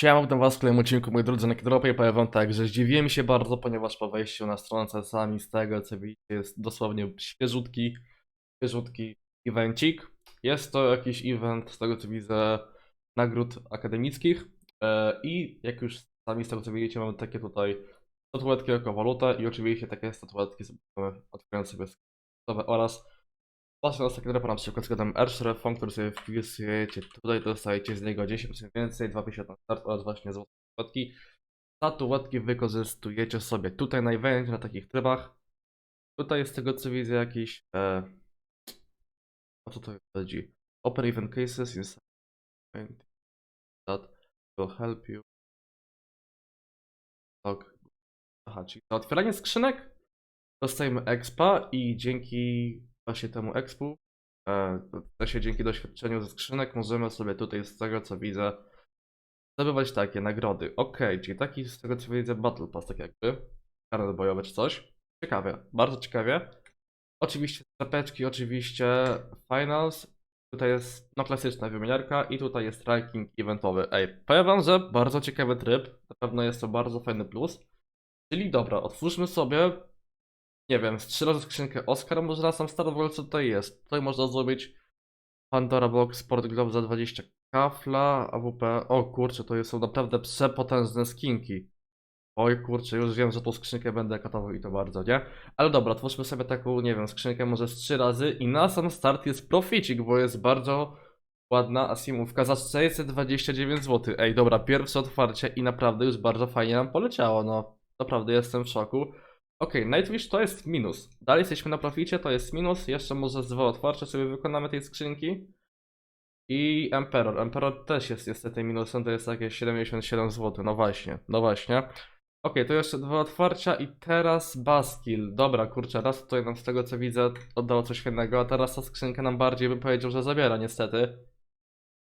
Siema, witam was w kolejnym odcinku, moi drodzy, na Kidropie powiem wam tak, że zdziwiłem się bardzo, ponieważ po wejściu na stronę czasami z tego, co widzicie, jest dosłownie świeżutki, świeżutki evencik. Jest to jakiś event, z tego co widzę, nagród akademickich e, i jak już sami z tego co widzicie, mamy takie tutaj statuetki jako walutę i oczywiście takie statuetki sobie otwierając sobie oraz Patrzę na sekretariat na przykład z kodem R4 który sobie wpisujecie tutaj, dostajecie z niego 10% więcej, 2,50 na start oraz właśnie złote statuetki. Statuetki wykorzystujecie sobie tutaj na evencie, na takich trybach. Tutaj jest z tego co widzę jakiś... E, o co to chodzi? Open event cases inside that will help you. Tak. Aha, czyli za otwieranie skrzynek dostajemy expa i dzięki właśnie temu expu, e, w sensie dzięki doświadczeniu ze skrzynek możemy sobie tutaj z tego co widzę zdobywać takie nagrody. Ok, czyli taki z tego co widzę Battle Pass tak jakby, karnet bojowe czy coś. Ciekawie, bardzo ciekawie. Oczywiście czapeczki, oczywiście Finals. Tutaj jest no klasyczna wymieniarka i tutaj jest ranking eventowy. Ej, powiem wam, że bardzo ciekawy tryb. Na pewno jest to bardzo fajny plus. Czyli dobra, otwórzmy sobie nie wiem, razy skrzynkę Oscar, może raz sam start w ogóle co tutaj jest. Tutaj można zrobić Pandora Box Sport Glove za 20 kafla, AWP. O kurczę, to są naprawdę przepotężne skinki. Oj kurczę, już wiem, że tą skrzynkę będę katował i to bardzo, nie? Ale dobra, twórzmy sobie taką, nie wiem, skrzynkę może z trzy razy i na sam start jest proficik, bo jest bardzo ładna asimówka za 629 zł. Ej, dobra, pierwsze otwarcie i naprawdę już bardzo fajnie nam poleciało, no. Naprawdę jestem w szoku. Okej, Nightwish to jest minus. Dalej jesteśmy na proficie, to jest minus. Jeszcze może z dwa otwarcia sobie wykonamy tej skrzynki. I Emperor. Emperor też jest niestety minusem, to jest jakieś 77 zł. No właśnie, no właśnie. Okej, to jeszcze dwa otwarcia i teraz Baskill. Dobra, kurczę, raz tutaj nam z tego co widzę oddało coś fajnego, a teraz ta skrzynka nam bardziej bym powiedział, że zabiera niestety.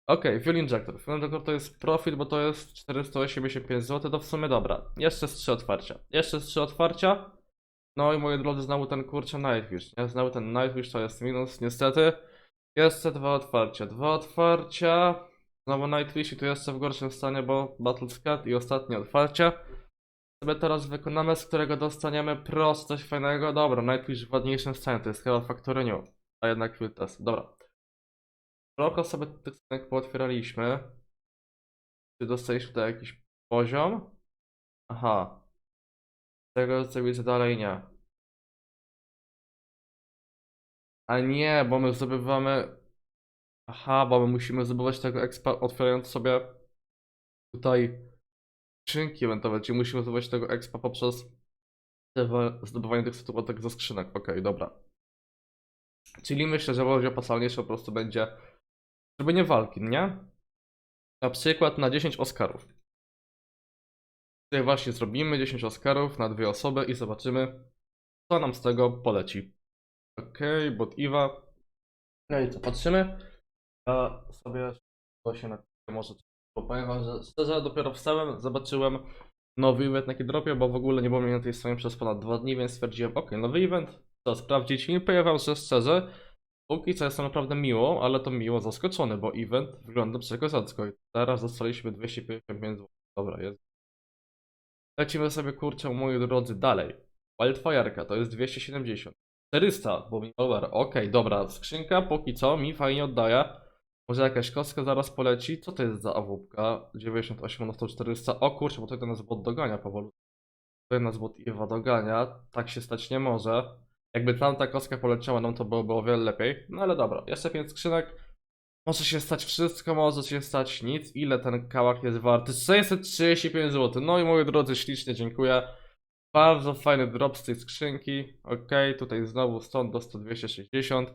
Okej, Fuel Injector. Fuel Injector to jest profit, bo to jest 485 zł, to w sumie dobra. Jeszcze z trzy otwarcia. Jeszcze z trzy otwarcia. No i moi drodzy, znowu ten kurczę Nightwish, nie? Znowu ten Nightwish to jest minus, niestety. Jeszcze dwa otwarcia. Dwa otwarcia. Znowu Nightwish i tu jeszcze w gorszym stanie, bo Battle Scat i ostatnie otwarcie. Sobie teraz wykonamy, z którego dostaniemy prosto coś fajnego. Dobra, Nightwish w ładniejszym stanie, to jest chyba Factory New. A jednak Field Test. Dobra. Trochę sobie tych scenek pootwieraliśmy. Czy dostaliśmy tutaj jakiś poziom? Aha. Tego dalej nie. A nie, bo my zdobywamy... Aha, bo my musimy zdobywać tego expa otwierając sobie tutaj skrzynki eventowe, czyli musimy zdobywać tego expa poprzez zdobywa- zdobywanie tych statuetek ze skrzynek. Okej, dobra. Czyli myślę, że łodzie pasalniejsze po prostu będzie zrobienie walki, nie? Na przykład na 10 Oscarów. Tutaj właśnie zrobimy 10 Oscarów na dwie osoby i zobaczymy, co nam z tego poleci. Okej, bot Iwa. No i co, patrzymy. Ja sobie to się na może bo powiem wam, że szczerze dopiero wstałem, zobaczyłem nowy event na Kidropie, bo w ogóle nie było mnie na tej stronie przez ponad dwa dni, więc stwierdziłem, ok, nowy event, co sprawdzić i powiem wam, że szczerze, póki co jestem naprawdę miło, ale to miło zaskoczony, bo event wygląda przekozacko i teraz dostaliśmy 255 zł. Dobra, jest. Lecimy sobie, kurczę, moi drodzy, dalej. Wildfire'ka to jest 270. 400, bo mi over. Okej, dobra, skrzynka póki co mi fajnie oddaje. Może jakaś kostka zaraz poleci. Co to jest za awupka? 98 na 400. O kurczę, bo tutaj nas bot dogania powoli. Tutaj nas bot Iwa dogania. Tak się stać nie może. Jakby tamta kostka poleciała nam, to byłoby o wiele lepiej. No ale dobra, jeszcze 5 skrzynek. Może się stać wszystko, może się stać nic. Ile ten kałak jest warty? 635 zł. No i moi drodzy, ślicznie dziękuję. Bardzo fajny drop z tej skrzynki. Ok, tutaj znowu stąd do 100-260.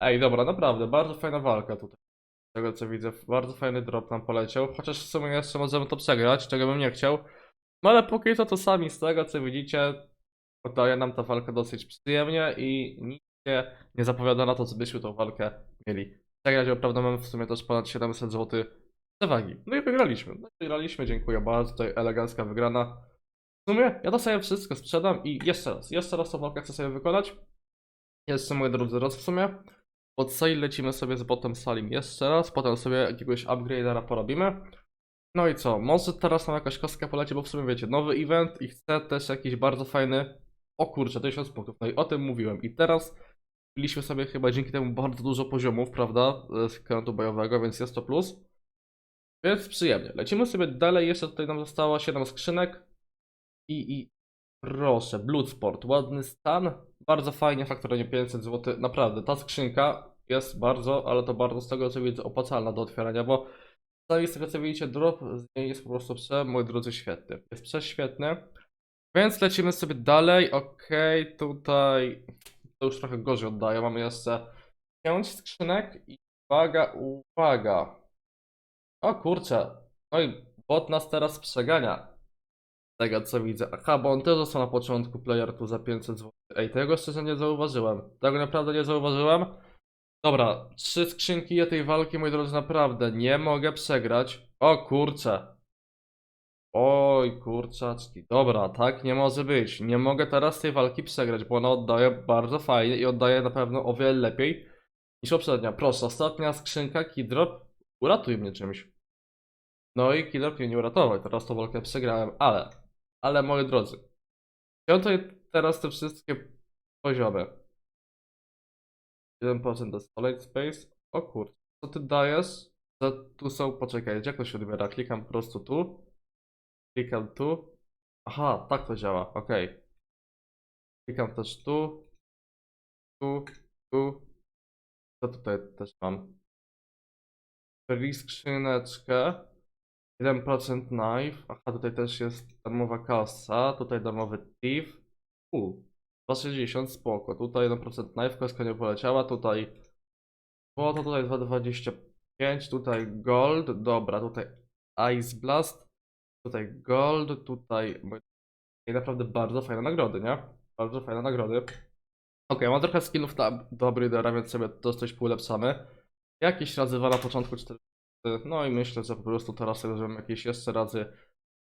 Ej, dobra, naprawdę, bardzo fajna walka tutaj. Z tego co widzę, bardzo fajny drop nam poleciał. Chociaż w sumie jeszcze możemy to przegrać, czego bym nie chciał. No ale póki co to sami z tego co widzicie, oddaje nam ta walka dosyć przyjemnie i nic się nie zapowiada na to, co byśmy tą walkę mieli. Przegrać, bo prawda mamy w sumie też ponad 700 zł przewagi. No i wygraliśmy. No i wygraliśmy, dziękuję bardzo. Tutaj elegancka wygrana. W sumie ja to sobie wszystko sprzedam i jeszcze raz, jeszcze raz tą walkę chcę sobie wykonać. Jeszcze moi drodzy, raz w sumie. Pod sale lecimy sobie z botem salim jeszcze raz, potem sobie jakiegoś upgrade'a porobimy. No i co? Może teraz nam jakaś kostka poleci, bo w sumie wiecie, nowy event i chcę też jakiś bardzo fajny. O kurczę, 1000 punktów. No i o tym mówiłem. I teraz biliśmy sobie chyba dzięki temu bardzo dużo poziomów, prawda? Z krętu bojowego, więc jest to plus. Więc przyjemnie. Lecimy sobie dalej. Jeszcze tutaj nam zostało 7 skrzynek. I, i proszę, Bloodsport, ładny stan. Bardzo fajnie, faktorynie 500 zł. Naprawdę, ta skrzynka jest bardzo, ale to bardzo z tego co widzę opłacalna do otwierania, bo Sami z tego co widzicie, drop z niej jest po prostu prze, moi drodzy, świetny. Jest prześwietny. Więc lecimy sobie dalej. Okej, tutaj to już trochę gorzej oddaję. Mamy jeszcze 5 skrzynek i uwaga, uwaga. O kurczę. No i bot nas teraz przegania. Tego co widzę. Aha, bo on też został na początku player tu za 500 zł. Ej, tego szczerze nie zauważyłem. Tego naprawdę nie zauważyłem. Dobra, trzy skrzynki i tej walki, moi drodzy, naprawdę nie mogę przegrać. O kurczę. Oj, kurczaczki. Dobra, tak nie może być. Nie mogę teraz tej walki przegrać, bo ona oddaje bardzo fajnie i oddaje na pewno o wiele lepiej niż poprzednia. Proszę, ostatnia skrzynka, Kidrop, uratuj mnie czymś. No i Kidrop mnie nie uratował, teraz tą walkę przegrałem, ale, ale moi drodzy, tutaj teraz te wszystkie poziomy. 1% to solid space. O kurczę, co ty dajesz? Że tu są, poczekaj, jak to się odbiera? Klikam po prostu tu. Klikam tu. Aha, tak to działa, okej. Klikam też tu. Tu, tu. Co tutaj też mam? Free skrzyneczkę. 1% knife. Aha, tutaj też jest darmowa kasa. Tutaj darmowy thief. U, 2,60 spoko. Tutaj 1% knife, kostka nie poleciała. Tutaj złoto, tutaj 2,25. Tutaj gold. Dobra, tutaj ice blast. Tutaj gold, tutaj i naprawdę bardzo fajne nagrody, nie? Bardzo fajne nagrody. Okej, mam trochę skinów tam do Breedera, więc sobie to coś ulepszamy. Jakieś razy dwa na początku 4. No i myślę, że po prostu teraz sobie zrobimy jakieś jeszcze razy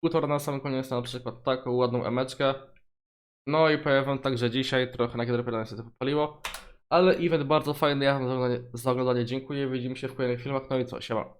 półtora na sam koniec, na przykład taką ładną emeczkę. No i powiem wam tak, że dzisiaj trochę na kiedy się to popaliło. Ale event bardzo fajny, ja wam za oglądanie- za oglądanie dziękuję, widzimy się w kolejnych filmach, no i co, siema.